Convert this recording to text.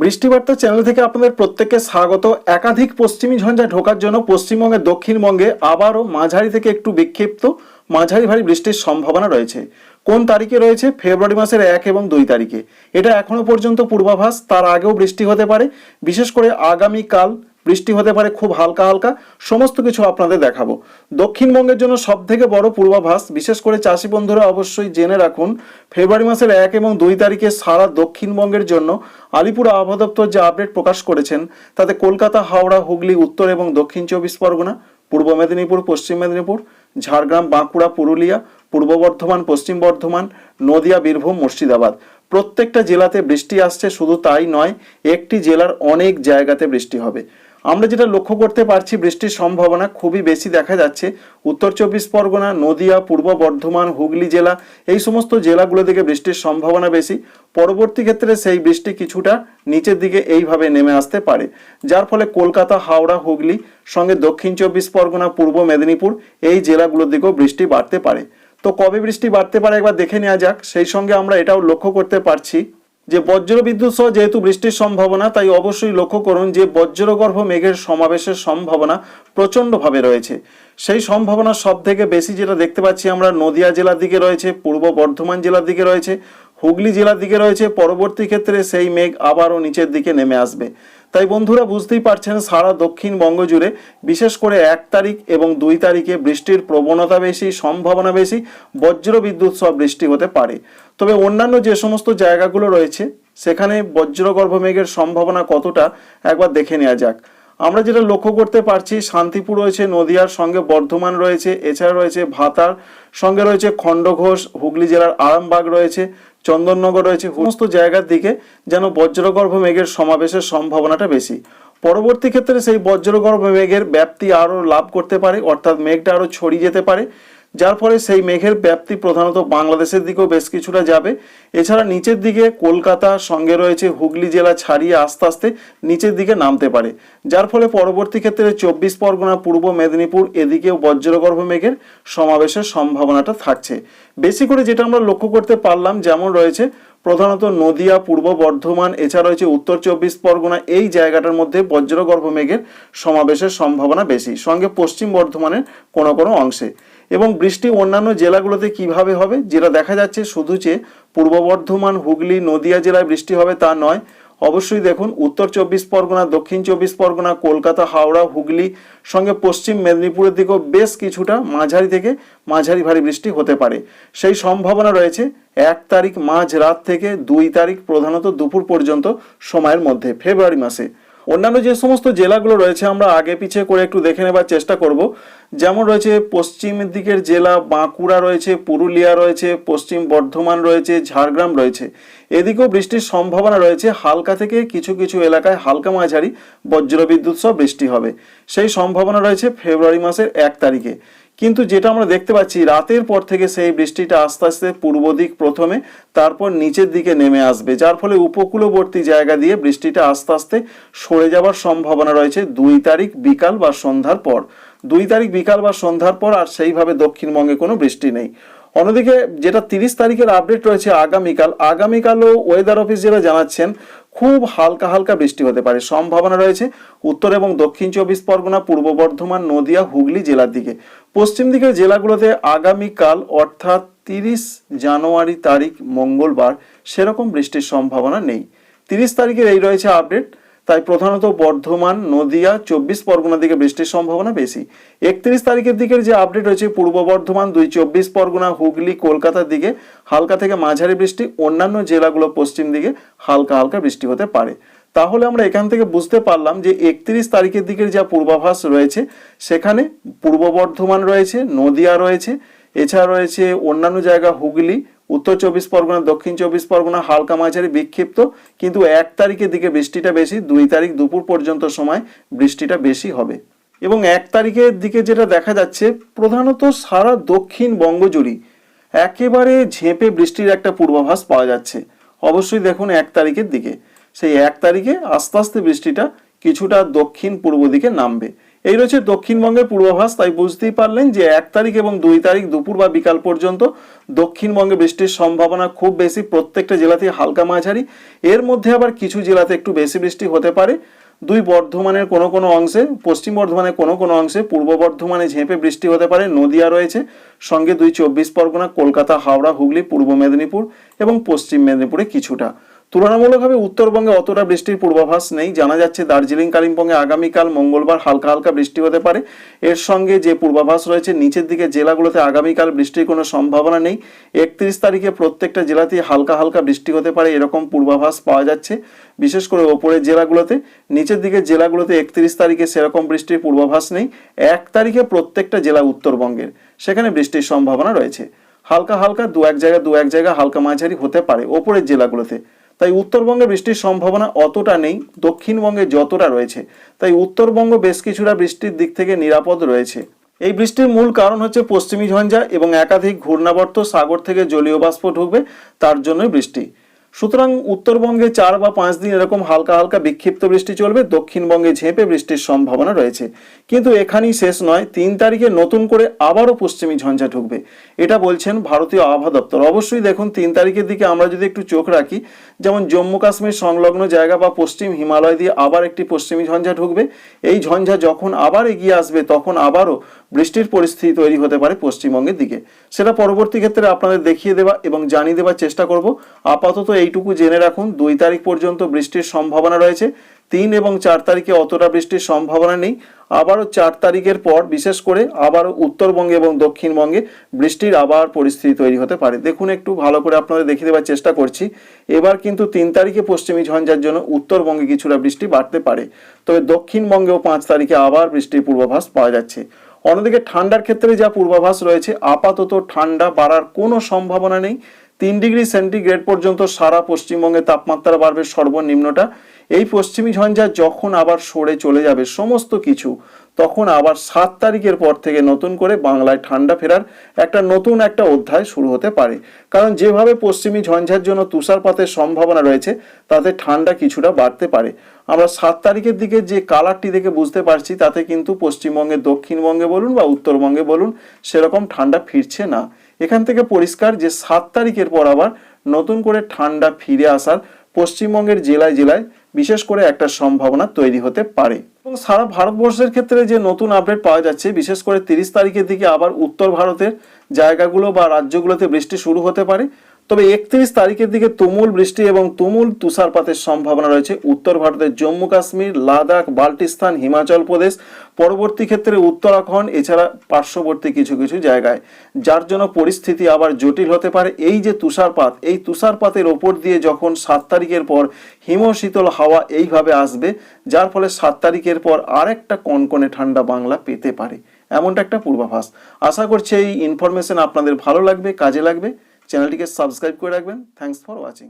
বৃষ্টিবার্তা channel থেকে আপনাদের প্রত্যেককে স্বাগত। একাধিক পশ্চিমী ঝঞ্ঝা ঢোকার জন্য পশ্চিমবঙ্গের দক্ষিণবঙ্গে আবারও মাঝারি থেকে একটু বিক্ষিপ্ত মাঝারি ভারী বৃষ্টির সম্ভাবনা রয়েছে। কোন তারিখে রয়েছে? ফেব্রুয়ারি মাসের এক এবং দুই তারিখে। এটা এখনও পর্যন্ত পূর্বাভাস, তার আগেও বৃষ্টি হতে পারে। বিশেষ করে আগামীকাল বৃষ্টি হতে পারে খুব হালকা হালকা, সমস্ত কিছু আপনাদের দেখাবো। দক্ষিণবঙ্গের জন্য সব থেকে বড় পূর্বাভাস, বিশেষ করে চাষি বন্ধুরা অবশ্যই জেনে রাখুন, ফেব্রুয়ারি মাসের এক এবং দুই তারিখে সারা দক্ষিণবঙ্গের জন্য আলিপুর আবহাওয়া দপ্তর যে আপডেট প্রকাশ করেছেন, তাতে কলকাতা, হাওড়া, হুগলি, উত্তর এবং দক্ষিণ চব্বিশ পরগনা, পূর্ব মেদিনীপুর, পশ্চিম মেদিনীপুর, ঝাড়গ্রাম, বাঁকুড়া, পুরুলিয়া, পূর্ব বর্ধমান, পশ্চিম বর্ধমান, নদিয়া, বীরভূম, মুর্শিদাবাদ। প্রত্যেকটা জেলাতে বৃষ্টি আসছে, শুধু তাই নয়, একটি জেলার অনেক জায়গাতে বৃষ্টি হবে। আমরা যেটা লক্ষ্য করতে পারছি, বৃষ্টির সম্ভাবনা খুবই বেশি দেখা যাচ্ছে। উত্তর চব্বিশ পরগনা, নদিয়া, পূর্ব বর্ধমান, হুগলি জেলা, এই সমস্ত জেলাগুলো থেকে বৃষ্টির সম্ভাবনা বেশি। পরবর্তী ক্ষেত্রে সেই বৃষ্টি কিছুটা নিচের দিকে এইভাবে নেমে আসতে পারে। যার ফলে কলকাতা, হাওড়া, হুগলি, সঙ্গে দক্ষিণ চব্বিশ পরগনা, পূর্ব মেদিনীপুর, এই জেলাগুলোর দিকেও বৃষ্টি বাড়তে পারে। তো কবে বৃষ্টি বাড়তে পারে একবার দেখে নেওয়া যাক। সেই সঙ্গে আমরা এটাও লক্ষ্য করতে পারছি যে বজ্র বিদ্যুৎ সহ যেহেতু বৃষ্টির সম্ভাবনা, তাই অবশ্যই লক্ষ্য করুন যে বজ্রগর্ভ মেঘের সমাবেশের সম্ভাবনা প্রচণ্ডভাবে রয়েছে। সেই সম্ভাবনা সব থেকে বেশি যেটা দেখতে পাচ্ছি আমরা নদিয়া জেলার দিকে রয়েছে, পূর্ব বর্ধমান জেলার দিকে রয়েছে, হুগলি জেলার দিকে রয়েছে, পরবর্তী ক্ষেত্রে সেই মেঘ আবারও নিচের দিকে নেমে আসবে। তাই বন্ধুরা বুঝতেই পারছেন, সারা দক্ষিণবঙ্গ জুড়ে বিশেষ করে এক তারিখ এবং দুই তারিখে বৃষ্টির প্রবণতা বেশি, সম্ভাবনা বেশি, বজ্র বিদ্যুৎ সহ বৃষ্টি হতে পারে। তবে অন্যান্য যে সমস্ত জায়গাগুলো রয়েছে, সেখানে বজ্রগর্ভ মেঘের সম্ভাবনা কতটা, একবার দেখে নেওয়া যাক। আমরা যেটা লক্ষ্য করতে পারছি, শান্তিপুর রয়েছে, নদিয়ার সঙ্গে বর্ধমান রয়েছে, এছাড়া রয়েছে ভাতার, সঙ্গে রয়েছে খণ্ডঘোষ, হুগলি জেলার আরামবাগ রয়েছে। চন্দননগর রয়েছে সমস্ত জায়গার দিকে যেন বজ্রগর্ভ মেঘের সমাবেশের সম্ভাবনাটা বেশি। পরবর্তী ক্ষেত্রে সেই বজ্রগর্ভ মেঘের ব্যাপ্তি আরও লাভ করতে পারে, অর্থাৎ মেঘটা আরও ছড়িয়ে যেতে পারে। যার ফলে সেই মেঘের ব্যাপ্তি প্রধানত বাংলাদেশের দিকেও বেশ কিছুটা যাবে। এছাড়া নিচের দিকে কলকাতা সঙ্গে রয়েছে হুগলি জেলা ছাড়িয়ে আস্তে আস্তে নিচের দিকে নামতে পারে। যার ফলে পরবর্তী ক্ষেত্রে চব্বিশ পরগনা, পূর্ব মেদিনীপুর, এদিকেও বজ্রগর্ভ মেঘের সমাবেশের সম্ভাবনাটা থাকছে। বেশি করে যেটা আমরা লক্ষ্য করতে পারলাম, যেমন রয়েছে প্রধানত নদিয়া, পূর্ব বর্ধমান, এছাড়া রয়েছে উত্তর চব্বিশ পরগনা, এই জায়গাটার মধ্যে বজ্রগর্ভ মেঘের সমাবেশের সম্ভাবনা বেশি। সঙ্গে পশ্চিম বর্ধমানের কোনো কোনো অংশে। এবং বৃষ্টি অন্যান্য জেলাগুলোতে কীভাবে হবে? যেটা দেখা যাচ্ছে শুধু যে পূর্ব বর্ধমান, হুগলি, নদিয়া জেলায় বৃষ্টি হবে তা নয়। অবশ্যই দেখুন, উত্তর চব্বিশ পরগনা, দক্ষিণ চব্বিশ পরগনা, কলকাতা, হাওড়া, হুগলি, সঙ্গে পশ্চিম মেদিনীপুরের দিকেও বেশ কিছুটা মাঝারি থেকে মাঝারি ভারী বৃষ্টি হতে পারে। সেই সম্ভাবনা রয়েছে, এক তারিখ মাঝ রাত থেকে দুই তারিখ প্রধানত দুপুর পর্যন্ত সময়ের মধ্যে, ফেব্রুয়ারি মাসে। অন্যান্য যে সমস্ত জেলাগুলো রয়েছে, আমরা আগে পিছিয়ে করে একটু দেখে নেবার চেষ্টা করব। যেমন রয়েছে পশ্চিম দিকের জেলা, বাঁকুড়া রয়েছে, পুরুলিয়া রয়েছে, পশ্চিম বর্ধমান রয়েছে, ঝাড়গ্রাম রয়েছে। এদিকেও বৃষ্টির সম্ভাবনা রয়েছে। হালকা থেকে কিছু কিছু এলাকায় হালকা মাঝারি বজ্রবিদ্যুৎ সহ বৃষ্টি হবে। সেই সম্ভাবনা রয়েছে ফেব্রুয়ারি মাসের এক তারিখে। কিন্তু যেটা আমরা দেখতে পাচ্ছি, রাতের পর থেকে সেই বৃষ্টিটা আস্তে আস্তে পূর্ব দিক প্রথমে, তারপর নিচের দিকে নেমে আসবে। যার ফলে উপকূলবর্তী জায়গা দিয়ে বৃষ্টিটা আস্তে আস্তে সরে যাওয়ার সম্ভাবনা রয়েছে দুই তারিখ বিকাল বা সন্ধ্যার পর। দুই তারিখ বিকাল বা সন্ধ্যার পর আর সেইভাবে দক্ষিণবঙ্গে কোনো বৃষ্টি নেই। অন্যদিকে যেটা তিরিশ তারিখের আপডেট রয়েছে আগামীকাল, আগামীকালও ওয়েদার অফিস যেটা জানাচ্ছেন, খুব হালকা হালকা বৃষ্টি হতে পারে। সম্ভাবনা রয়েছে উত্তর এবং দক্ষিণ চব্বিশ পরগনা, পূর্ব বর্ধমান, নদিয়া, হুগলি জেলার দিকে। পশ্চিম দিকের জেলাগুলোতে আগামীকাল অর্থাৎ তিরিশ জানুয়ারি তারিখ মঙ্গলবার সেরকম বৃষ্টির সম্ভাবনা নেই। তিরিশ তারিখের এই রয়েছে আপডেট তাই প্রধানত বর্ধমান, নদিয়া, চব্বিশ পরগনার দিকে বৃষ্টির সম্ভাবনা বেশি। একত্রিশ তারিখের দিকের যে আপডেট রয়েছে, পূর্ব বর্ধমান দুই, চব্বিশ পরগনা, হুগলি, কলকাতার দিকে হালকা থেকে মাঝারি বৃষ্টি, অন্যান্য জেলাগুলো পশ্চিম দিকে হালকা হালকা বৃষ্টি হতে পারে। তাহলে আমরা এখান থেকে বুঝতে পারলাম যে একত্রিশ তারিখের দিকের যা পূর্বাভাস রয়েছে, সেখানে পূর্ব বর্ধমান রয়েছে, নদিয়া রয়েছে, এছাড়া রয়েছে অন্যান্য জায়গা হুগলি উত্তর চব্বিশ পরগনা, দক্ষিণ চব্বিশ পরগনা, হালকা মাঝারি বিক্ষিপ্ত, কিন্তু এক তারিখের দিকে বৃষ্টিটা বেশি, দুই তারিখ দুপুর পর্যন্ত সময় বৃষ্টিটা বেশি হবে। এবং এক তারিখের দিকে যেটা দেখা যাচ্ছে, প্রধানত সারা দক্ষিণ বঙ্গজুড়ি একেবারে ঝেঁপে বৃষ্টির একটা পূর্বাভাস পাওয়া যাচ্ছে। অবশ্যই দেখুন এক তারিখের দিকে। সেই এক তারিখে আস্তে আস্তে বৃষ্টিটা কিছুটা দক্ষিণ পূর্ব দিকে নামবে। এই রয়েছে দক্ষিণবঙ্গের পূর্বাভাস, তাই বুঝতেই পারলেন যে এক তারিখ এবং দুই তারিখ দুপুর বা বিকাল পর্যন্ত দক্ষিণবঙ্গে বৃষ্টির সম্ভাবনা খুব বেশি। প্রত্যেকটা জেলাতেই হালকা মাঝারি। এর মধ্যে আবার কিছু জেলাতে একটু বেশি বৃষ্টি হতে পারে। দুই বর্ধমানের কোনো কোনো অংশে, পশ্চিম বর্ধমানের কোনো কোনো অংশে, পূর্ব বর্ধমানে ঝেঁপে বৃষ্টি হতে পারে, নদিয়া রয়েছে, সঙ্গে দুই চব্বিশ পরগনা, কলকাতা, হাওড়া, হুগলি, পূর্ব মেদিনীপুর এবং পশ্চিম মেদিনীপুরে কিছুটা। তুলনামূলকভাবে উত্তরবঙ্গে অতটা বৃষ্টির পূর্বাভাস নেই। জানা যাচ্ছে, দার্জিলিং, কালিম্পংয়ে আগামীকাল, মঙ্গলবার হালকা হালকা বৃষ্টি হতে পারে। এর সঙ্গে যে পূর্বাভাস রয়েছে, নিচের দিকে জেলাগুলোতে আগামীকাল বৃষ্টির কোনো সম্ভাবনা নেই। একত্রিশ তারিখে প্রত্যেকটা জেলাতেই হালকা হালকা বৃষ্টি হতে পারে, এরকম পূর্বাভাস পাওয়া যাচ্ছে। বিশেষ করে ওপরের জেলাগুলোতে, নিচের দিকে জেলাগুলোতে একত্রিশ তারিখে সেরকম বৃষ্টির পূর্বাভাস নেই। এক তারিখে প্রত্যেকটা জেলা উত্তরবঙ্গের সেখানে বৃষ্টির সম্ভাবনা রয়েছে। হালকা হালকা দু এক জায়গা, দু এক জায়গা হালকা মাঝারি হতে পারে ওপরের জেলাগুলোতে। তাই উত্তরবঙ্গে বৃষ্টির সম্ভাবনা অতটা নেই, দক্ষিণবঙ্গে যতটা রয়েছে। তাই উত্তরবঙ্গ বেশ কিছুটা বৃষ্টির দিক থেকে নিরাপদ রয়েছে। এই বৃষ্টির মূল কারণ হচ্ছে পশ্চিমী ঝঞ্ঝা এবং একাধিক ঘূর্ণাবর্ত সাগর থেকে জলীয় বাষ্প ঢুকবে, তার জন্যই বৃষ্টি। সুতরাং উত্তরবঙ্গে চার বা পাঁচ দিন এরকম হালকা হালকা বিক্ষিপ্ত বৃষ্টি চলবে, দক্ষিণবঙ্গে ঝেঁপে বৃষ্টির সম্ভাবনা রয়েছে। কিন্তু এখানেই শেষ নয়, তিন তারিখে নতুন করে আবারও পশ্চিমী ঝঞ্ঝা ঢুকবে। এটা বলছেন ভারতীয় আবহাওয়া দপ্তর। অবশ্যই দেখুন, তিন তারিখের দিকে আমরা যদি একটু চোখ রাখি, যেমন জম্মু কাশ্মীর সংলগ্ন জায়গা বা পশ্চিম হিমালয় দিয়ে আবার একটি পশ্চিমী ঝঞ্ঝা ঢুকবে। এই ঝঞ্ঝা যখন আবার এগিয়ে আসবে, তখন আবারও বৃষ্টির পরিস্থিতি তৈরি হতে পারে পশ্চিমবঙ্গের দিকে। সেটা পরবর্তী ক্ষেত্রে আপনাদের দেখিয়ে দেওয়া এবং জানিয়ে দেওয়ার চেষ্টা করব। আপাতত এইটুকু জেনে রাখুন, দুই তারিখ পর্যন্ত বৃষ্টির সম্ভাবনা রয়েছে, তিন এবং চার তারিখে অতটা বৃষ্টির সম্ভাবনা নেই। আবারও চার তারিখের পর, বিশেষ করে আবারও উত্তরবঙ্গে এবং দক্ষিণবঙ্গে বৃষ্টির আবার পরিস্থিতি তৈরি হতে পারে। দেখুন একটু ভালো করে আপনাদের দেখিয়ে দেওয়ার চেষ্টা করছি। এবার কিন্তু তিন তারিখে পশ্চিমী ঝঞ্ঝার জন্য উত্তরবঙ্গে কিছুটা বৃষ্টি বাড়তে পারে। তবে দক্ষিণবঙ্গেও পাঁচ তারিখে আবার বৃষ্টির পূর্বাভাস পাওয়া যাচ্ছে। অন্যদিকে ঠান্ডার ক্ষেত্রে যা পূর্বাভাস রয়েছে, আপাতত ঠান্ডা বাড়ার কোনো সম্ভাবনা নেই। তিন ডিগ্রি সেন্টিগ্রেড পর্যন্ত সারা পশ্চিমবঙ্গে তাপমাত্রা বাড়বে সর্বনিম্নটা। এই পশ্চিমী ঝঞ্ঝা যখন আবার সরে চলে যাবে সমস্ত কিছু, তখন আবার সাত তারিখের পর থেকে নতুন করে বাংলায় ঠান্ডা ফেরার একটা নতুন একটা অধ্যায় শুরু হতে পারে। কারণ যেভাবে পশ্চিমী ঝঞ্ঝার জন্য তুষারপাতের সম্ভাবনা রয়েছে, তাতে ঠান্ডা কিছুটা বাড়তে পারে। আমরা সাত তারিখের দিকে যে কালারটি দেখে বুঝতে পারছি, তাতে কিন্তু পশ্চিমবঙ্গে, দক্ষিণবঙ্গে বলুন বা উত্তরবঙ্গে বলুন, সেরকম ঠান্ডা ফিরছে না। এখান থেকে পরিষ্কার যে সাত তারিখের পর আবার নতুন করে ঠান্ডা ফিরে আসার পশ্চিমবঙ্গের জেলায় জেলায় বিশেষ করে একটা সম্ভাবনা তৈরি হতে পারে। এবং সারা ভারতবর্ষের ক্ষেত্রে যে নতুন আপডেট পাওয়া যাচ্ছে, বিশেষ করে তিরিশ তারিখের দিকে আবার উত্তর ভারতের জায়গাগুলো বা রাজ্যগুলোতে বৃষ্টি শুরু হতে পারে। তবে একত্রিশ তারিখের দিকে তুমুল বৃষ্টি এবং তুমুল তুষারপাতের সম্ভাবনা রয়েছে। উত্তর ভারতের জম্মু কাশ্মীর, লাদাখ, বাল্টিস্তান, হিমাচল প্রদেশ, পরবর্তী ক্ষেত্রে উত্তরাখণ্ড, এছাড়া পার্শ্ববর্তী কিছু কিছু জায়গায়। যার জন্য পরিস্থিতি আবার জটিল হতে পারে। এই যে তুষারপাত, এই তুষারপাতের ওপর দিয়ে যখন সাত তারিখের পর হিমশীতল হাওয়া এইভাবে আসবে, যার ফলে সাত তারিখের পর আরেকটা কনকনে ঠান্ডা বাংলা পেতে পারে। এমনটা একটা পূর্বাভাস। আশা করছি এই ইনফরমেশন আপনাদের ভালো লাগবে, কাজে লাগবে। চ্যানেলটিকে সাবস্ক্রাইব করে রাখবেন। Thanks for watching